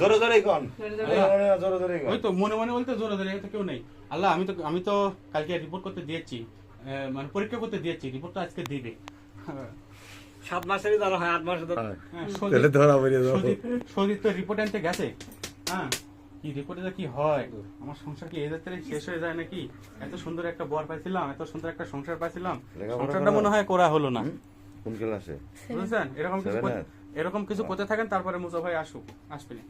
জোরে জোরে কোন। জোরে জোরে। জোরে জোরে ওই তো মনে মনে বলতে জোরে জোরে তো কেউ নেই। আল্লাহ আমি তো আমি তো কালকে রিপোর্ট করতে দিয়েছি। মানে পরীক্ষা করতে দিয়েছি রিপোর্টটা আজকে দিবে। সাত মাসেরই ধরো হয় আট মাসে হ্যাঁ, তাহলে ধরা পড়ে যাব। সন্দীপ তো রিপোর্ট আনতে গেছে। হ্যাঁ কি রিপোর্টে কি হয়? আমার সংসার কি এই যাত্রায় শেষ হয়ে যায় নাকি? এত সুন্দর একটা বর পাইছিলাম এত সুন্দর একটা সংসার পাইছিলাম। সংসারটা মনে হয় করা হলো না? কোন ক্লাসে বুঝছেন? এরকম কিছু? এরকম কিছু করতে থাকেন তারপরে মুজা ভাই আসুক আসবে না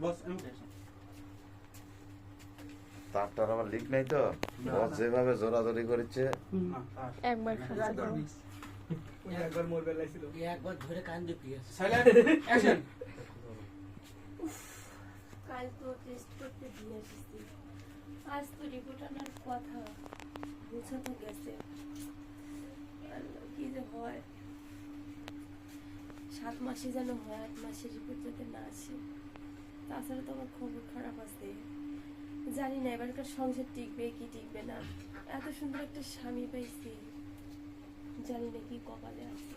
বস আমি আসি। তারটার আমার লিক নাই তো। বস যেভাবে জোরাজোরি করেছে একবার একবার মোর বেলায় একবার ধরে কান দিয়ে Silent, action! কাল তো টেস্ট করতে দিয়ে এসেছি আজ তো রিপোর্ট আনার কথা। গেছে। কি যে হয়। সাত মাসে যেন হয়, আট মাসে রিপোর্ট যাতে না আসে। তাছাড়া তো আমার খবর খারাপ আছে। জানি না, এবারকার সংসার টিকবে কি টিকবে না। এত সুন্দর একটা স্বামী পাইছি জানি না কি কপালে আছে।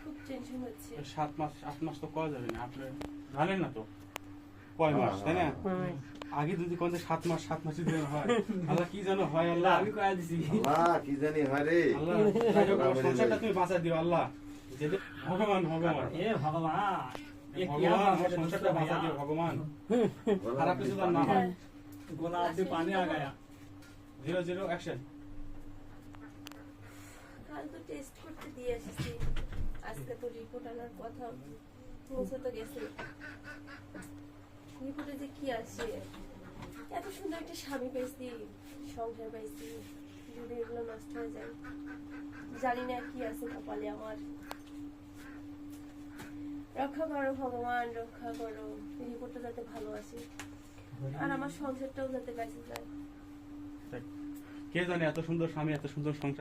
খুব টেনশন হচ্ছে। সাত মাস, আট মাস তো করা যাবে না। আপনি জানেন না তো? কয় মাস তাই না? আগে যদি কোন সাত মাস সাত মাসে দিলে হয় আল্লাহ কি যেন হয় আল্লাহ? আমি কয়া দিছি। আল্লাহ কি জানি হয় রে। আল্লাহ সংসারটা তুমি বাঁচা দিও আল্লাহ। যেতে- ভগবান ভগবান। এ ভগবান এ কি ভগবান আমার সংসারটা বাঁচা দিও ভগবান। খারাপ কিছু না হয়। গোলা পানি আগায়া। জিরো জিরো অ্যাকশন কাল তো টেস্ট করতে দিয়ে এসেছি। আজকে তো রিপোর্ট আনার কথা পৌঁছে তো গেছে। রিপোর্টে যে কি আছে? এত সুন্দর একটা স্বামী পাইছি, সংসার পাইছি যদি এগুলো নষ্ট হয়ে যায়। জানি না কি আছে কপালে আমার। রক্ষা করো ভগবান, রক্ষা করো। রিপোর্টটা যাতে ভালো আসে আর আমার সংসারটাও যাতে বেঁচে যায়। কে জানে এত সুন্দর স্বামী, এত সুন্দর সংসার।